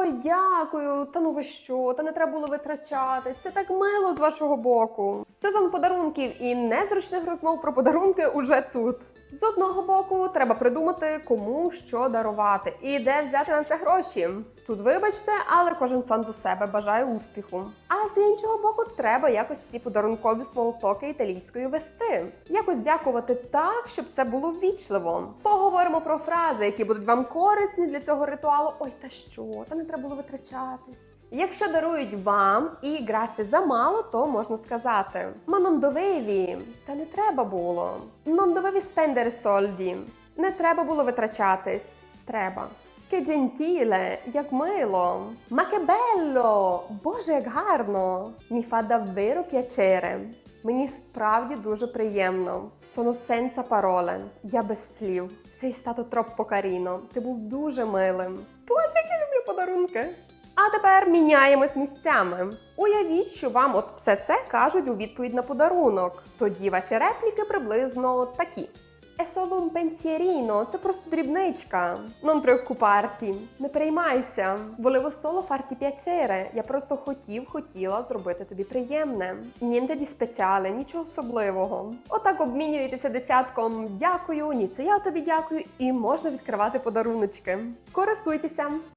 Ой, дякую. Та ну ви що? Та не треба було витрачатись. Це так мило з вашого боку. Сезон подарунків і незручних розмов про подарунки уже тут. З одного боку, треба придумати, кому що дарувати і де взяти на це гроші. Тут, вибачте, але кожен сам за себе бажає успіху. А з іншого боку, треба якось ці подарункові смолтоки італійською вести. Якось дякувати так, щоб це було ввічливо. Поговоримо про фрази, які будуть вам корисні для цього ритуалу. Ой, та що, та не треба було витрачатись. Якщо дарують вам і граці замало, то можна сказати: «Ma non dovevi», та не треба було. «Non dovevi soldi», не треба було витрачатись. Треба. Che gentile, як мило. Bello! Боже, як гарно! Mi fa davvero. Мені справді дуже приємно. Sono senza parole. Я без слів. Sei stato troppo carino. Ти був дуже милим. Боже, як я люблю подарунки. А тепер міняємось місцями. Уявіть, що вам от все це кажуть у відповідь на подарунок. Тоді ваші репліки приблизно такі. È solo un pensierino, це просто дрібничка. Non preoccuparti, не переймайся. Volevo solo farti piacere. Я просто хотів, хотіла зробити тобі приємне. Niente di speciale, нічого особливого. Отак обмінюєтеся десятком дякую, ні, це я тобі дякую, і можна відкривати подаруночки. Користуйтеся!